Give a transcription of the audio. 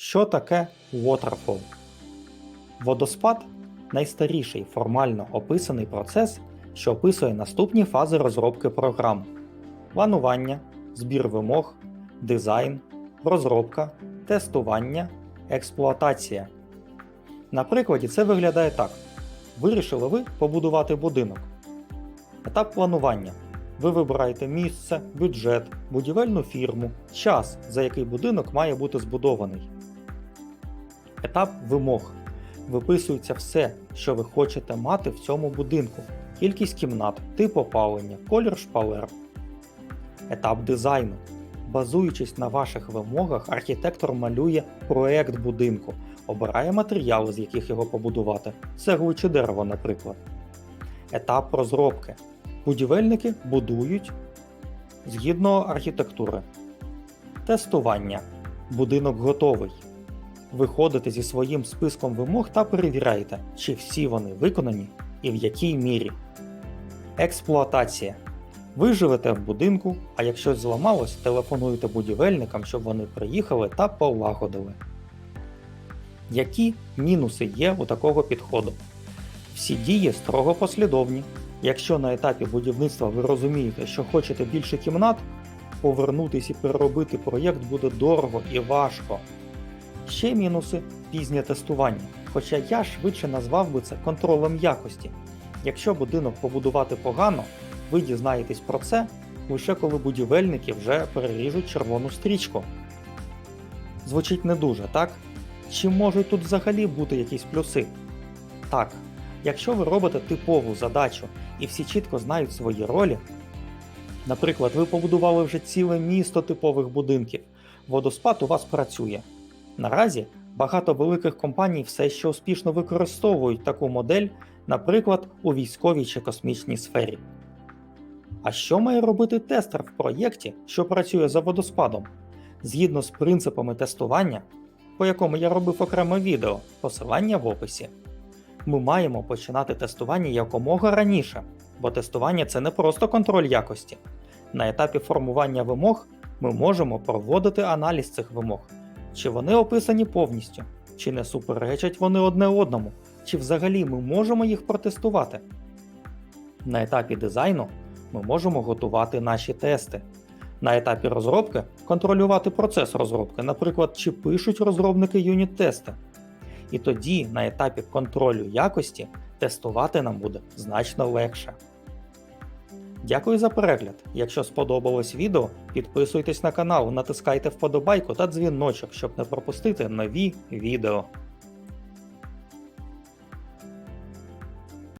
Що таке Waterfall? Водоспад найстаріший формально описаний процес, що описує наступні фази розробки програм: планування, збір вимог, дизайн, розробка, тестування, експлуатація. На прикладі це виглядає так: вирішили ви побудувати будинок. Етап планування. Ви вибираєте місце, бюджет, будівельну фірму, час, за який будинок має бути збудований. Етап вимог. Виписується все, що ви хочете мати в цьому будинку: кількість кімнат, тип опалення, колір шпалер. Етап дизайну. Базуючись на ваших вимогах, архітектор малює проект будинку, обирає матеріали, з яких його побудувати, цеглу чи дерево, наприклад. Етап розробки. Будівельники будують згідно архітектури. Тестування. Будинок готовий. Виходите зі своїм списком вимог та перевіряєте, чи всі вони виконані і в якій мірі. Експлуатація. Ви живете в будинку, а як щось зламалось, телефонуєте будівельникам, щоб вони приїхали та полагодили. Які мінуси є у такого підходу? Всі дії строго послідовні. Якщо на етапі будівництва ви розумієте, що хочете більше кімнат, повернутися і переробити проєкт буде дорого і важко. Ще мінуси пізнє тестування, хоча я швидше назвав би це контролем якості. Якщо будинок побудувати погано, ви дізнаєтесь про це лише коли будівельники вже переріжуть червону стрічку. Звучить не дуже, так? Чи можуть тут взагалі бути якісь плюси? Так, якщо ви робите типову задачу і всі чітко знають свої ролі, наприклад, ви побудували вже ціле місто типових будинків, водоспад у вас працює. Наразі багато великих компаній все ще успішно використовують таку модель, наприклад, у військовій чи космічній сфері. А що має робити тестер в проєкті, що працює за водоспадом? Згідно з принципами тестування, по якому я робив окреме відео, посилання в описі, ми маємо починати тестування якомога раніше, бо тестування це не просто контроль якості. На етапі формування вимог ми можемо проводити аналіз цих вимог, чи вони описані повністю, чи не суперечать вони одне одному, чи взагалі ми можемо їх протестувати. На етапі дизайну ми можемо готувати наші тести. На етапі розробки контролювати процес розробки, наприклад, чи пишуть розробники юніт-тести. І тоді на етапі контролю якості тестувати нам буде значно легше. Дякую за перегляд. Якщо сподобалось відео, підписуйтесь на канал, натискайте вподобайку та дзвіночок, щоб не пропустити нові відео.